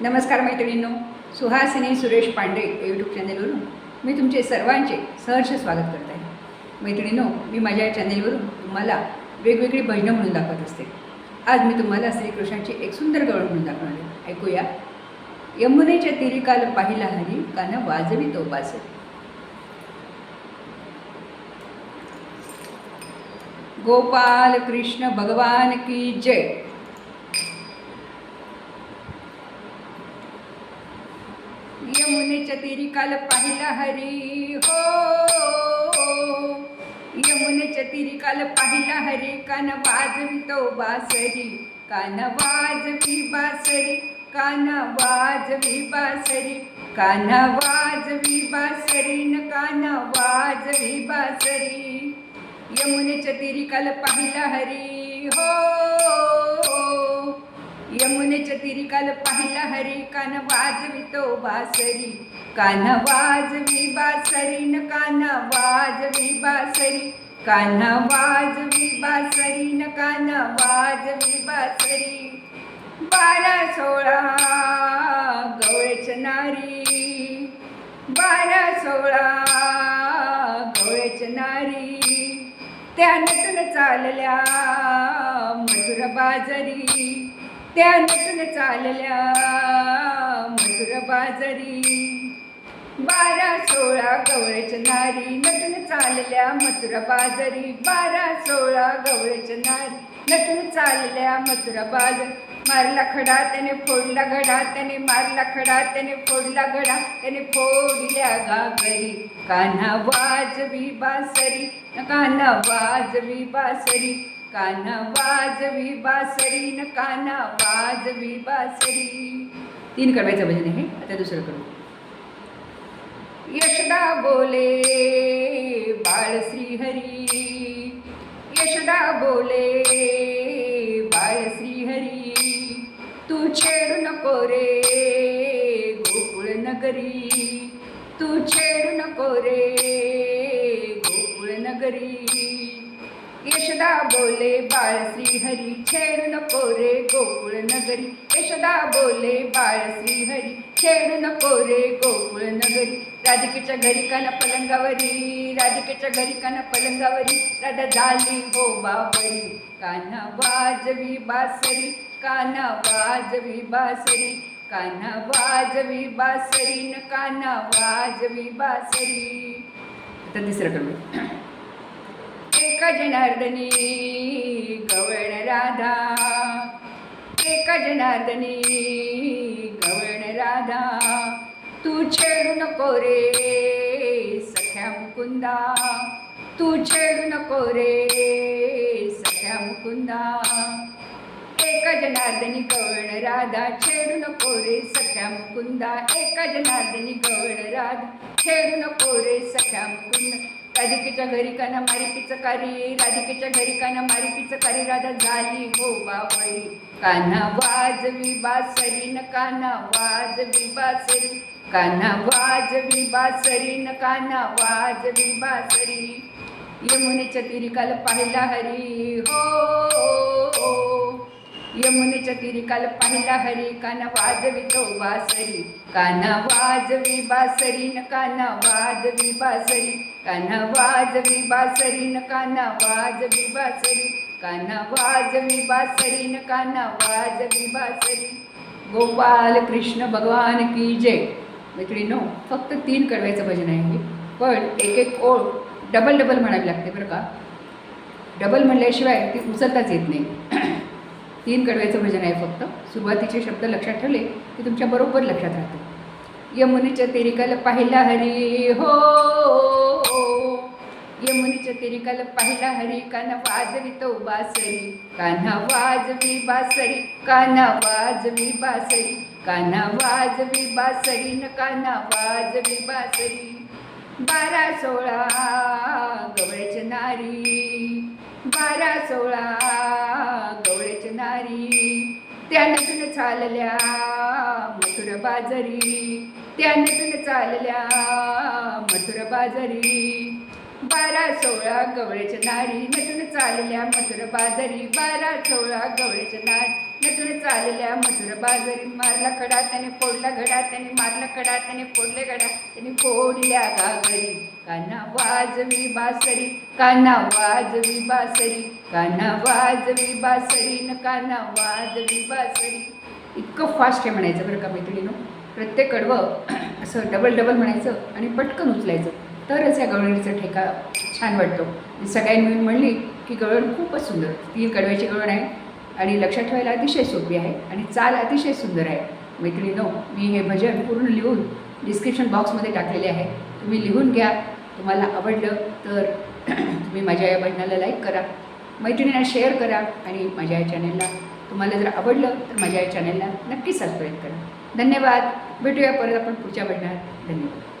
नमस्कार मैत्रिणींनो सुहासिनी सुरेश पांडे यूट्यूब चॅनेलवरून मी तुमचे सर्वांचे सहर्ष स्वागत करत आहे. मैत्रिणींनो मी माझ्या चॅनेलवरून तुम्हाला वेगवेगळी भजनं म्हणून दाखवत असते. आज मी तुम्हाला श्रीकृष्णाची एक सुंदर गवळ म्हणून दाखवणार आहे. ऐकूया. यमुनेच्या तिरी काल पाहिला हरी कान वाजवी तो बास गोपाल कृष्ण भगवान की जय. यमुनेच्या तिरी काल पाहिला हरी हो. यमुनेच्या तिरी काल पाहिला हरी कान वाजवी तो बासरी कान वाजवी बासरी कान वाजवी बासरी कान वाजवी बासरी न कान वाजवी बासरी. यमुनेच्या तिरी काल पाहिला हरी हो. यमुनेच्या तिरी काल पाहिला हरी कान वाजवितो बासरी. कान वाजवी बासरी न कान वाजवी बासरी. कान वाजवी बासरी न कान वाजवी बासरी. बारा सोळा गवळ्याच्या नारी. बारा सोळा गवळ्याच्या नारी. त्या नटून चालल्या मधुर बाजरी. त्या नटून चालल्या मधुर बाजरी. बारा सोळा गवळच नारी नटून चालल्या मथुरा बाजरी. बारा सोळा गवळच नारी नटून चालल्या मथुरा बाजरी. मारला खडा त्याने फोडला घडा त्याने मारला खडा त्याने फोडला घडा त्याने फोडल्या गागरी कान्हा वाजवी बासरी न कान्हा वाजवी बासरी. कान वाजवी बासरी न कान्हा वाजवी बासरी. तीन कडवायचं भजन आहे आता दुसरं कडू यशदा बोले बाळ श्रीहरी. यशदा बोले बाळ श्रीहरी. तू छेडू नको रे गोकुळ नगरी. तू छेडू नको रे यशदा बोले बाळ श्रीहरी छेडू नको रे गोकुळ नगरी यशदा बोले बाळ श्रीहरी छेडू नको रे गोकुळ नगरी राधिकेच्या घरी काना पलंगावरी राधिकेच्या घरी काना पलंगावरी राधा झाली हो बाबरी कान्हा वाजवी बासरी काना वाजवी बासरी. कान्हा वाजवी बासरी न काना वाजवी बासरी. आता तिसरं कमी एका जनार्दनी गवण राधा. एका जनार्दनी गवण राधा. तू छेडू नको रे सख्या मुकुंदा. तू छेडू नको रे सख्या मुकुंदा. एका जनार्दनी गवण राधा. छेडू नको रे सख्या मुकुंदा. एका जनार्दनी गवण राधा. छेडू नको रे सख्या मुकुंदा. राधिकेच्या घरी काना मारी पिचकारी राधिकेच्या घरी काना मारी पिचकारी राधा झाली हो बावळी. कान्हा वाजवी बासरी न कान्हा वाजवी बासरी. कान्हा वाजवी बासरी न कान्हा वाजवी बासरी. यमुनेच्या तिरिकाला पाहिला हरी. हो. हो, हो. यमुनेच्या तिरी काल पाहिला हरी काना वाजवी तो बासरी काना वाजवी बासरी न काना वाजवी बासरी. काना वाजवी बासरी न काना वाजवी बासरी. काना वाजवी बासरी न काना वाजवी बासरी. गोपाल कृष्ण भगवान की जय. मैत्रिणीनो फक्त तीन कडव्याचं भजन आहे हे. पण एक एक ओळ डबल डबल म्हणावी लागते बरं का. डबल म्हणल्याशिवाय ती उचलताच येत नाही. तीन कडव्याचं भजन आहे फक्त. सुरुवातीचे शब्द लक्षात ठेवले की तुमच्या बरोबर लक्षात राहते. यमुनीच्या तेरिकाला पाहिला हरी हो यमुनीच्या तेरिकाला पाहिला हरी कान्हा वाजवी तो बासरी कान्हा वाजवी बासरी कान्हा वाजवी बासरी कान्हा वाजवी बासरी न काना वाजवी बासरी. बारा सोळा गवळ्याच्या नारी बारा सोळा गवळ्याच्या नारी. त्या नसून चालल्या मथुर बाजरी. त्या नसून चालल्या मथुर बाजरी. बारा सोळा गवळ्याच्या नारी नटून चालल्या मथुर बाजारी. बारा सोळा गवळ्याच्या नारी नटून चालल्या मथुर बाजारी. मारला कडा त्याने फोडला घडा त्याने मारला कडा त्याने फोडले घडा त्याने फोडल्या गागरी काना वाजवी बासरी काना वाजवी बासरी काना वाजवी बासरी न काना वाजवी बासरी. इतकं फास्ट आहे म्हणायचं बरं का मैत्रिणीनं. प्रत्येक कडवं असं डबल डबल म्हणायचं आणि पटकन उचलायचं. तरच या गवळणीचा ठेका छान वाटतो. सगळ्यांनी मिळून म्हणली की गवळण खूपच सुंदर. तीन कडव्याची गवळण आहे आणि लक्षात ठेवायला अतिशय सोपी आहे आणि चाल अतिशय सुंदर आहे. मैत्रिणीनो मी हे भजन पूर्ण लिहून डिस्क्रिप्शन बॉक्समध्ये टाकलेले आहे. तुम्ही लिहून घ्या. तुम्हाला आवडलं तर तुम्ही माझ्या या भजनाला लाईक करा. मैत्रिणींना शेअर करा आणि माझ्या या चॅनलला तुम्हाला जर आवडलं तर माझ्या या चॅनलला नक्की सबस्क्राईब करा. धन्यवाद. भेटूया परत आपण पुढच्या भजनात. धन्यवाद.